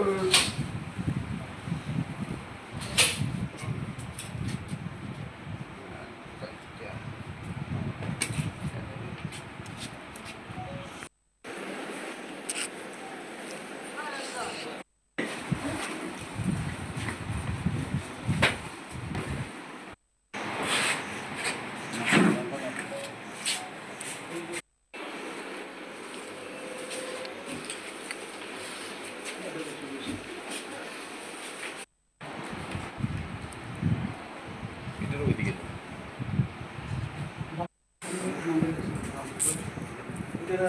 Uh, কোন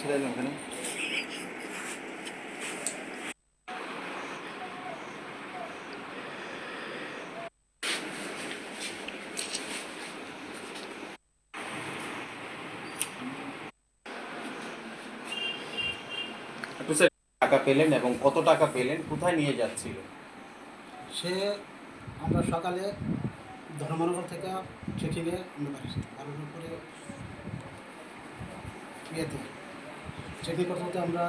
ছিলেন ওখানে একটু স্যার টাকা পেলেন এবং কত টাকা পেলেন কোথায় নিয়ে যাচ্ছিল? সে আমরা সকালে ধর্মনগর থেকে আমরা বাড়িছি বাড়ির পরে ইয়েতে চেকিং করতে করতে আমরা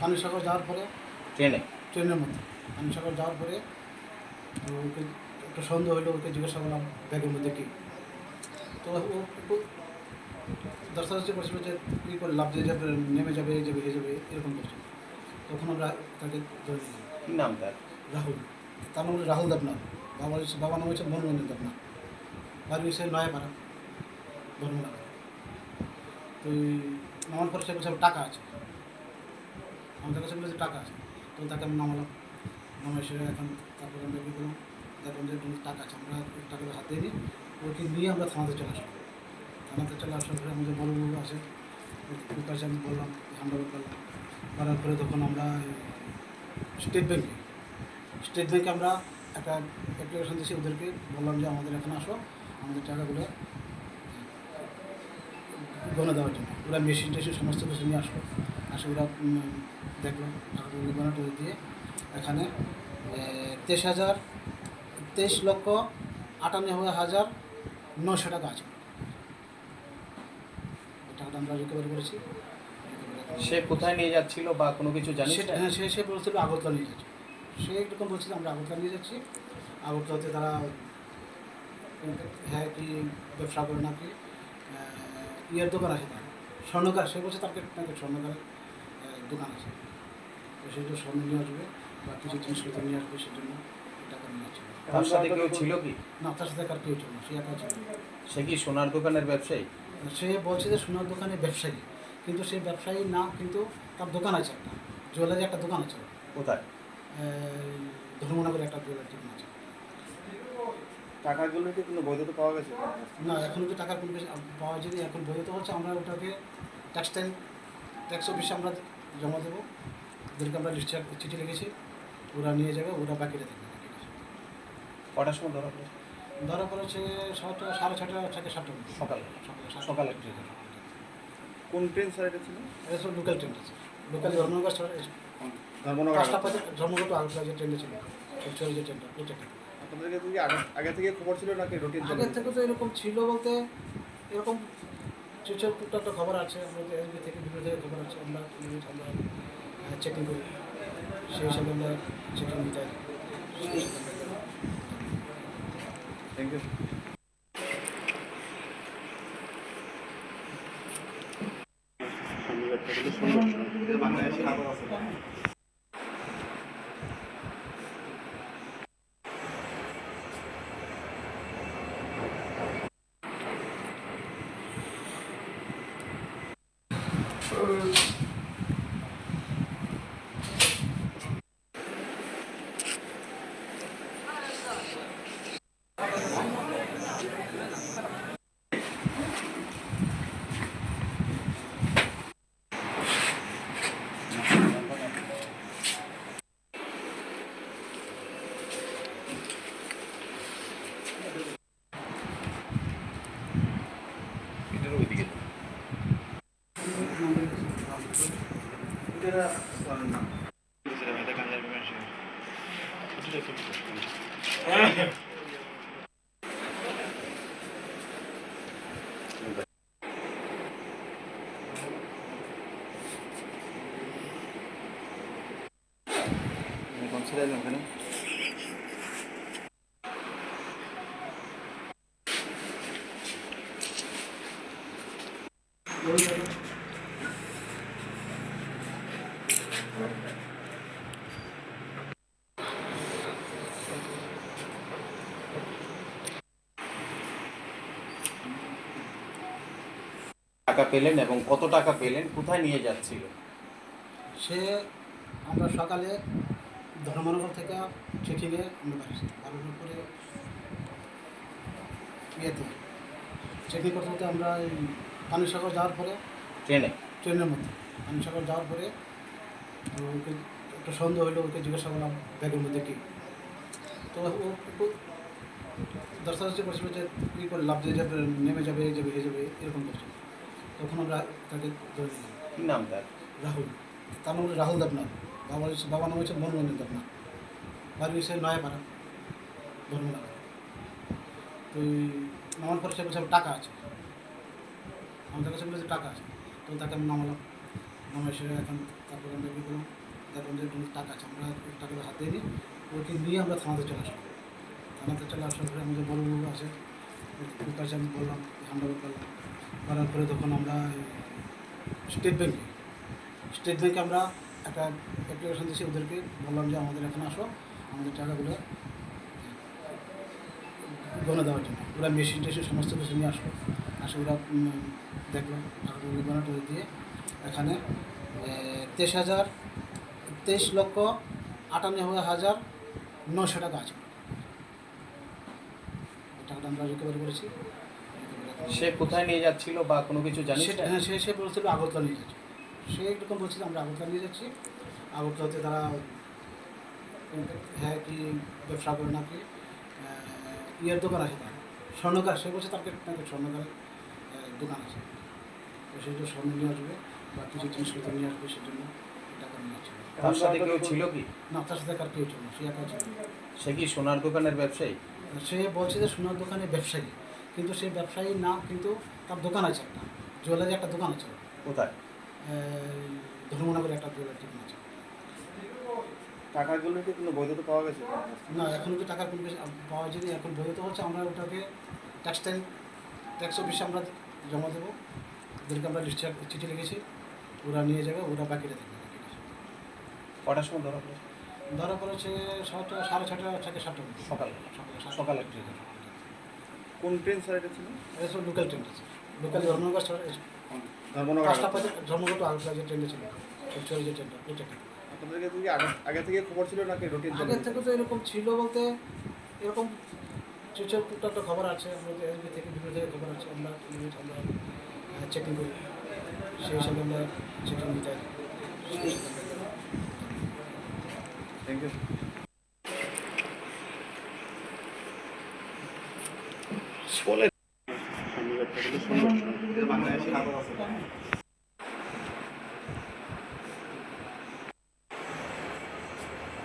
পানিসাগর যাওয়ার পরে ট্রেনে? ট্রেনের মধ্যে। পানিসাগর যাওয়ার পরে ওকে একটু সন্দেহ হইল ওকে জিজ্ঞাসা করলাম ব্যাগের মধ্যে কী? তো ও একটু দশটা করছিল যে কী করে লাভ দিয়ে যাবে নেমে যাবে এই যাবে এই যাবে এরকম করছিল। তখন আমরা তাকে ধরে নিলাম কি নাম তার? রাহুল। তার নাম হচ্ছে রাহুল দেবনাথ। বাবা হচ্ছে বাবার নাম হচ্ছে মনোরঞ্জন দেবনাথ। বাড়ি হচ্ছে নয়াপাড়া ধর্মনগর। তো নামার পরে সে বলছে আমার টাকা আছে। আমাদের কাছে বলেছে টাকা আছে। তো তাকে আমি নামালাম। নামে সে এখন তারপরে আমরা কী করলাম? দেখলাম যে টাকা আছে আমরা টাকাটা হাত দিয়ে নিই ওকে নিয়ে আমরা থানাতে চলে আসলাম থানাতে চলে আসার পরে আমাদের বড় বাবু আছে। ওর কাছে আমি বললাম ওভার করলাম করার পরে তখন আমরা স্টেট ব্যাঙ্কে স্টেট ব্যাঙ্কে আমরা একটা অ্যাপ্লিকেশন দিয়েছি ওদেরকে। বললাম যে আমাদের এখানে আসো, আমাদের টাকাগুলো গণে দেওয়ার জন্য। ওরা মেশিন টেশিন সমস্ত কিছু নিয়ে আসলো। আসে ওরা দেখল, টাকাগুলো গণা টরে দিয়ে এখানে তেইশ হাজার, তেইশ লক্ষ আটানব্বই হাজার নশো টাকা আছে। টাকাটা আমরা রিকভারি করেছি। সে কোথায় নিয়ে যাচ্ছিল বা কোনো কিছু জানিস? সেটা হ্যাঁ সে সে বলছিল আগরতলা নিয়ে যাচ্ছে। সে এরকম বলছিল আমরা আগরতলা নিয়ে যাচ্ছি। আগরতলাতে তারা হ্যাঁ কি ব্যবসা করে নাকি? ইয়ের দোকান আছে তার। স্বর্ণকার সে বলছে তার নাকি স্বর্ণকারের দোকান আছে। তো সেই জন্য স্বর্ণ নিয়ে আসবে বা কিছু জিনিসপত্র নিয়ে আসবে সেই জন্য টাকা নিয়ে যাচ্ছে। তার সাথে কেউ ছিল কি? না তার সাথে কার কেউ ছিল না সে একা ছিল। সে কি সোনার দোকানের ব্যবসায়ী? সে বলছে যে সোনার দোকানে ব্যবসায়ী। কিন্তু সেই ব্যবসায়ী না কিন্তু তার দোকান আছে একটা জুয়েলারি একটা দোকান আছে। কোথায়? ধর্মনগরে একটা জুয়েলারি দোকান আছে। টাকাগুলো কি কোনো বৈধতা পাওয়া গেছে? না এখন তো টাকার কোনো পাওয়া যায়নি এখন বৈধতা হচ্ছে আমরা ওটাকে টেক্সটাইল ট্যাক্স অফিসে আমরা জমা দেবো। ওদেরকে আমরা চিঠি লিখেছি ওরা নিয়ে যাবে ওরা বাকিটা দেবে কটার সময় ধরা পড়েছে? ধরা পড়েছে ছটা সাড়ে ছটা থেকে সাতটা। সকালে। সকালে সকালে। ছটা। কোন ট্রেন স্যার এটা ছিল? এটা সব local train local Dharmanagar Dharmanagar পাঁচটা পথে ধর্মনগর টু আগরতলা যে ট্রেনটা ছিল। চলে যে ট্রেনটা ওই ট্রেনটা আপনাদেরকে কি আগে আগে থেকে খবর ছিল নাকি রুটিন আগের থেকে তো এরকম ছিল বলতে এরকম কিছু টুকটাক একটা খবর আছে আমাদের এসবি থেকে বিভিন্ন থেকে খবর আছে আমরা আমরা চেকিং করি। সেই হিসাবে আমরা চেকিং নিতে থ্যাংক ইউ টাকা পেলেন এবং কত টাকা পেলেন? কোথায় নিয়ে যাচ্ছিল? সে আমরা সকালে ধর্মনগর থেকে চেকিংয়ে আমরা বাড়িছি বাড়ির পরে ইয়েতে চেকিং করতে করতে আমরা এই পানিসাগর যাওয়ার পরে ট্রেনে? ট্রেনের মধ্যে। পানিসাগর যাওয়ার পরে ওকে একটু সন্দেহ হলো ওকে জিজ্ঞাসা করলাম ব্যাগের মধ্যে কি? তো ও একটু দর্শাদর্শি করছিল যে কী করে লাভ দিয়ে যাবে নেমে যাবে এই যাবে এই যাবে এরকম করছিল তখন আমরা তাকে ধরে নিলাম। কি নাম তার? রাহুল। তার নাম রাহুল দেবনাথ। বাবা হচ্ছে বাবার নাম হচ্ছে মনোরঞ্জন দেবনাথ বাড়ি হচ্ছে নয়াপাড়া ধর্মনগর তো নামার পরে সে টাকা আছে। আমাদের কাছে বলেছে, টাকা আছে। তো তাকে আমি নামালাম। নামে সে এখন তারপরে আমরা কী করলাম? দেখলাম যে টাকা আছে, আমরা টাকাটা হাত দিয়ে ওকে নিয়ে আমরা থানাতে চলে আসলাম থানাতে চলে আসার পরে আমাদের বড় বাবু আছে। কাছে আমি বললাম হ্যান্ড ওভার করলাম করার পরে তখন আমরা স্টেট ব্যাঙ্কে স্টেট ব্যাঙ্কে আমরা একটা অ্যাপ্লিকেশন দিয়েছি ওদেরকে। বললাম যে আমাদের এখানে আসো। আমাদের টাকাগুলো গণে দেওয়ার জন্য। ওরা মেশিন টেশিন সমস্ত কিছু নিয়ে আসলো। আসে ওরা দেখল। টাকাগুলো গণা টরে দিয়ে এখানে তেইশ হাজার তেইশ লক্ষ আটানব্বই হাজার নশো টাকা আছে। টাকাটা আমরা রিকভারি করেছি। সে কোথায় নিয়ে যাচ্ছিল বা কোনো কিছু জানিস? সেটা হ্যাঁ সে সে বলছিল আগরতলা নিয়ে যাচ্ছে সে এরকম বলছিল আমরা আগরতলা নিয়ে যাচ্ছি। আগরতলাতে তারা হ্যাঁ কি ব্যবসা করে নাকি? ইয়ের দোকান আছে তার। স্বর্ণকার সে বলছে তাকে নাকি স্বর্ণকারের দোকান আছে। তো সেই জন্য স্বর্ণ নিয়ে আসবে বা কিছু জিনিসপত্র নিয়ে আসবে সেজন্য টাকা নিয়ে যাচ্ছে। তার সাথে কেউ ছিল কি? না তার সাথে কার কেউ ছিল সে একা ছিল। সে কি সোনার দোকানের ব্যবসায়ী? সে বলছে যে সোনার দোকানে ব্যবসায়ী। কিন্তু সে ব্যবসায়ী না কিন্তু তার দোকান আছে একটা জুয়েলারি একটা দোকান আছে। কোথায়? ধর্মনগরে একটা দোকান আছে টাকাগুলো কি কোনো বৈধতা পাওয়া গেছে? না এখন কি টাকার কোনো পাওয়া যায়নি এখন বৈধতা হচ্ছে আমরা ওটাকে টেক্সটাইল ট্যাক্স অফিসে আমরা জমা দেবো। ওদেরকে আমরা লিস্টে চিঠি লিখেছি ওরা নিয়ে যাবে ওরা বাকিটা দেবে কটার সময় ধরা পড়েছে? ধরা পড়েছে ছটা সাড়ে ছটা থেকে সাতটা। সকালে। সকালে সাড়ে- কোন ট্রেন স্যার এটা ছিল? এটা local train local Dharmanagar Dharmanagar পাঁচটা ধর্মনগর টু যে ট্রেনটা ছিল চলে যে ট্রেনটা ওই ট্রেনটা কি আগে আগে থেকে খবর ছিল নাকি রুটিন আগের থেকে তো এরকম ছিল বলতে এরকম টুকটাক একটা খবর আছে আমাদের এসবি থেকে বিভিন্ন জায়গায় খবর আছে আমরা আমরা চেকিং করি। সেই হিসাবে আমরা চেকিং নিতে থ্যাংক ইউ 光明。